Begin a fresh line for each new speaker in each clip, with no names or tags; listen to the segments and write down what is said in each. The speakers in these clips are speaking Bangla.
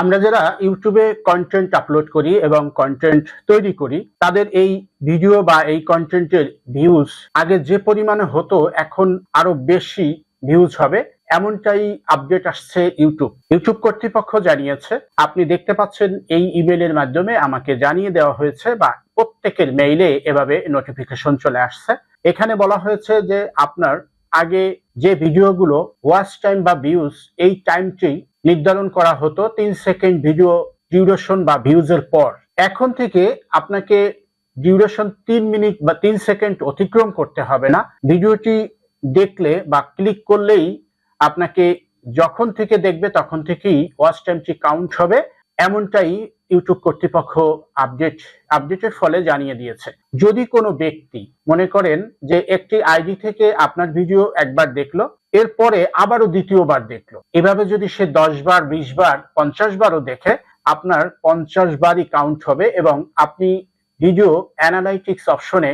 আমরা যারা ইউটিউবে কন্টেন্ট আপলোড করি এবং কন্টেন্ট তৈরি করি, তাদের এই ভিডিও বা এই কন্টেন্টের ভিউজ আগে যে পরিমাণে হতো, এখন আরও বেশি ভিউজ হবে। এমনটাই আপডেট আসছে ইউটিউব ইউটিউব কর্তৃপক্ষ জানিয়েছে, আপনি দেখতে পাচ্ছেন এই ইমেলের মাধ্যমে আমাকে জানিয়ে দেওয়া হয়েছে বা প্রত্যেকের মেইলে এভাবে নোটিফিকেশন চলে আসছে। এখানে বলা হয়েছে যে আপনার আগে যে ভিডিওগুলো ওয়াচ টাইম বা ভিউজ এই টাইমটি নির্ধারণ করা হতো তিন সেকেন্ড ভিডিও ডিউরেশন বা ভিউজের পর। এখন থেকে আপনাকে ডিউরেশন তিন মিনিট বা তিন সেকেন্ড অতিক্রম করতে হবে না। ভিডিওটি দেখলে বা ক্লিক করলেই আপনাকে যখন থেকে দেখবে তখন থেকেই ওয়াচ টাইমটি কাউন্ট হবে। এমনটাই ইউটিউব কর্তৃপক্ষ আপডেট আপডেটের ফলে জানিয়ে দিয়েছে। যদি কোনো ব্যক্তি মনে করেন যে একটি আইডি থেকে আপনার ভিডিও একবার দেখল, এরপরে আবারও দ্বিতীয়বার দেখল, এভাবে যদি সে দশ বার বিশ বার পঞ্চাশ বারও দেখে, আপনার পঞ্চাশ বারই কাউন্ট হবে এবং আপনি ভিডিও অ্যানালাইটিক্স অপশনে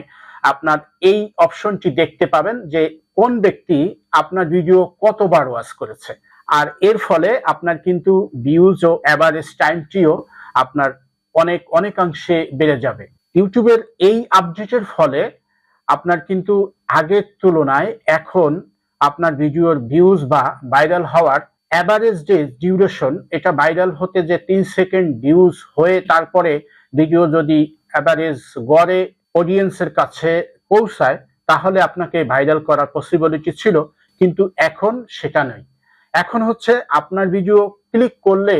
আপনার এই অপশনটি দেখতে পাবেন যে কোন ব্যক্তি আপনার ভিডিও কতবার ওয়াচ করেছে। আর এর ফলে আপনার কিন্তু ভিউজ ও অ্যাভারেজ টাইমটিও আপনার অনেক, অনেকাংশে বেড়ে যাবে। ইউটিউবের এই আপডেটের ফলে আপনার কিন্তু আগের তুলনায় এখন আপনার ভিডিওর ভিউজ বা ভাইরাল হওয়ার অ্যাভারেজ যে ডিউরেশন এটা ভাইরাল হতে যে তিন সেকেন্ড ভিউজ হয়ে তারপরে ভিডিও যদি অ্যাভারেজ গড়ে অডিয়েন্সের কাছে পৌঁছায়, তাহলে আপনাকে ভাইরাল করার পসিবিলিটি ছিল, কিন্তু এখন সেটা নয় এখন হচ্ছে আপনার ভিডিও ক্লিক করলে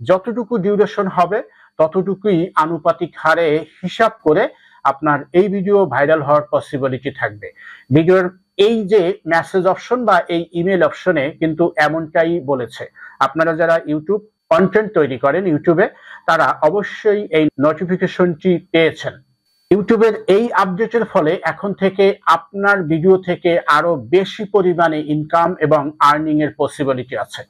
যতটুকু ডিউরেশন হবে, ততটুকুই আনুপাতিক হারে হিসাব করে আপনার এই ভিডিও ভাইরাল হওয়ার পসিবিলিটি থাকবে। ভিডিওর এই যে মেসেজ অপশন বা এই ইমেল অপশনে কিন্তু এমনটাই বলেছে। আপনারা যারা ইউটিউব কন্টেন্ট তৈরি করেন ইউটিউবে তারা অবশ্যই এই নোটিফিকেশনটি পেয়েছেন। ইউটিউবের এই আপডেটের ফলে এখন থেকে আপনার ভিডিও থেকে আরও বেশি পরিমাণে ইনকাম এবং আর্নিং এর পসিবিলিটি আছে।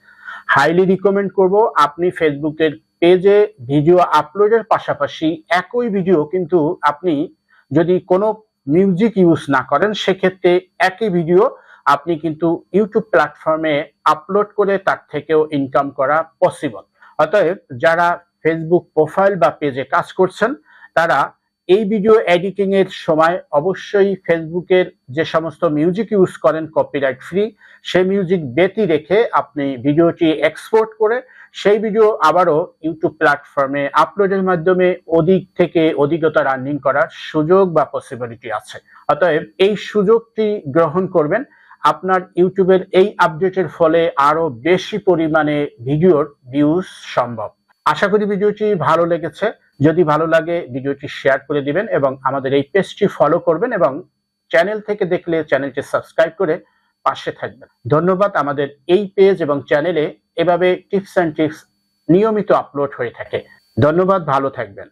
হাইলি রিকমেন্ড করব। আপনি ফেসবুকের পেজে ভিডিও আপলোডের পাশাপাশি একই ভিডিও কিন্তু আপনি যদি কোনো মিউজিক ইউজ না করেন, সেক্ষেত্রে একই ভিডিও আপনি কিন্তু ইউটিউব প্ল্যাটফর্মে আপলোড করে তার থেকেও ইনকাম করা পসিবল অতএব যারা ফেসবুক প্রোফাইল বা পেজে কাজ করছেন, তারা এই ভিডিও এডিটিং এর সময় অবশ্যই ফেসবুকের যে সমস্ত মিউজিক ইউজ করেন কপিরাইট ফ্রি সেই মিউজিক ব্যতি রেখে আপনি ভিডিওটি এক্সপোর্ট করে সেই ভিডিও আবারও ইউটিউব প্ল্যাটফর্মে আপলোডের মাধ্যমে অধিক থেকে অধিকতা রানিং করার সুযোগ বা পসিবিলিটি আছে। অতএব এই সুযোগটি গ্রহণ করবেন। আপনার ইউটিউবের এই আপডেটের ফলে আরও বেশি পরিমাণে ভিডিওর ভিউজ সম্ভব। আশা করি ভিডিওটি ভালো লেগেছে। যদি ভালো লাগে, ভিডিওটি শেয়ার করে দিবেন এবং আমাদের এই পেজটি ফলো করবেন এবং চ্যানেল থেকে দেখলে চ্যানেলটি সাবস্ক্রাইব করে পাশে থাকবেন। ধন্যবাদ, আমাদের এই পেজ এবং চ্যানেলে এভাবে টিপস অ্যান্ড টিপস নিয়মিত আপলোড হয়ে থাকে। ধন্যবাদ, ভালো থাকবেন।